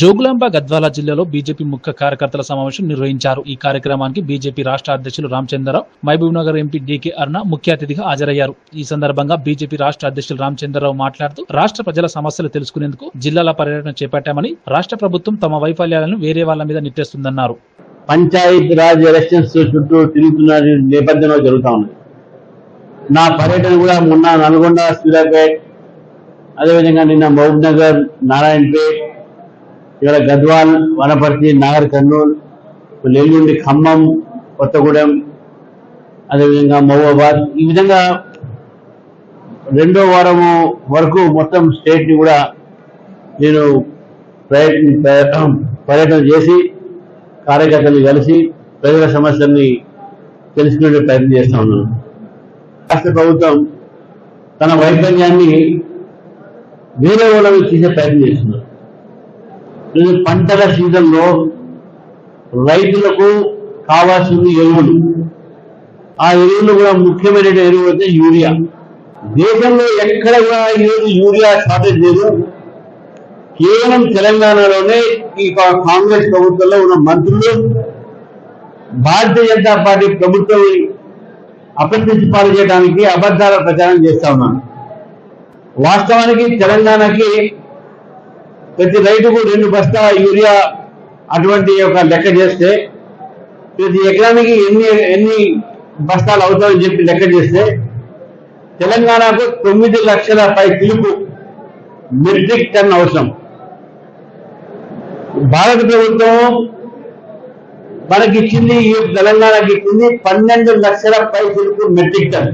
జోగులాంబ గద్వాల జిల్లాలో బీజేపీ ముఖ్య కార్యకర్తల సమావేశం నిర్వహించారు. ఈ కార్యక్రమానికి బీజేపీ రాష్ట్ర అధ్యక్షులు Ramachandra Rao Mahabubnagar MP D K Aruna ముఖ్య అతిథిగా హాజరయ్యారు. ఈ సందర్భంగా బీజేపీ రాష్ట్ర అధ్యక్షులు రామచంద్రరావు మాట్లాడుతూ రాష్ట్ర ప్రజల సమస్యలు తెలుసుకునేందుకు జిల్లాల పర్యటన చేపట్టామని రాష్ట్ర ప్రభుత్వం తమ వైఫల్యాలను వేరే వాళ్ళ మీద నెట్టేస్తుందన్నారు. పంచాయతీ రాజ్ ఎలక్షన్స్ చుట్టూ తిరుగుతున్న నేపథ్యంలో జరుగుతా ఉంది. నా పర్యటన కూడా మొన్న నల్గొండ సూర్యాపేట్ అదేవిధంగా నిన్న మహబూబ్ నగర్ నారాయణపేట్ ఇక్కడ గద్వాల్ వనపర్తి నాగర్ కర్నూలు ఎల్లుండి ఖమ్మం కొత్తగూడెం అదేవిధంగా మహబూబాబాద్ ఈ విధంగా రెండో వారము వరకు మొత్తం స్టేట్ని కూడా నేను ప్రయత్న పర్యటన చేసి కార్యకర్తలు కలిసి ప్రజల సమస్యల్ని తెలుసుకునే ప్రయత్నం చేస్తా ఉన్నాను. రాష్ట్ర ప్రభుత్వం తన వైఫల్యాన్ని వేరే వాళ్ళని తీసే ప్రయత్నం చేస్తున్నారు. ఈ పంటల సీజన్లో రైతులకు కావాల్సింది ఎరువులు. ఆ ఎరువులు కూడా ముఖ్యమైన ఎరువు అయితే యూరియా. దేశంలో ఎక్కడ కూడా ఈరోజు యూరియా షార్టేజ్ లేదు. కేవలం తెలంగాణలోనే ఈ కాంగ్రెస్ ప్రభుత్వంలో ఉన్న మంత్రులు భారతీయ జనతా పార్టీ ప్రభుత్వం అప్రతిష్ఠ పాలు చేయడానికి అబద్ధాల ప్రచారం చేస్తా ఉన్నాను వాస్తవానికి తెలంగాణకి ప్రతి రైతుకు రెండు బస్తా యూరియా అటువంటి యొక్క లెక్క చేస్తే ప్రతి ఎకరానికి ఎన్ని ఎన్ని బస్తాలు అవుతాయని చెప్పి లెక్క చేస్తే తెలంగాణకు తొమ్మిది లక్షల పై పిలుపు మెట్రిక్ టన్ అవసరం. భారత ప్రభుత్వం మనకి ఇచ్చింది ఈ తెలంగాణకి ఇచ్చింది పన్నెండు లక్షల పై పిలుపు మెట్రిక్ టన్.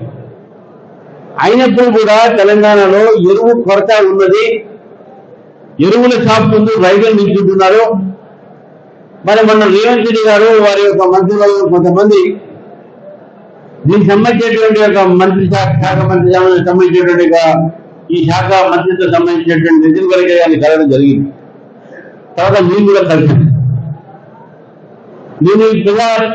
అయినప్పుడు కూడా తెలంగాణలో ఎరువు కొరత ఉన్నది ఎరువుల షాప్ ముందు రైతులు నిల్చుంటున్నారు. మరి మొన్న రేవంత్ రెడ్డి గారు వారి యొక్క మంత్రులు కొంతమంది దీనికి సంబంధించినటువంటి యొక్క మంత్రి శాఖ మంత్రి శాఖకు సంబంధించినటువంటి ఈ శాఖ మంత్రితో సంబంధించినటువంటి నితిన్ గడ్కరీ గారిని కలవడం జరిగింది. తర్వాత మీరు కూడా కలిసి నేను ఇలా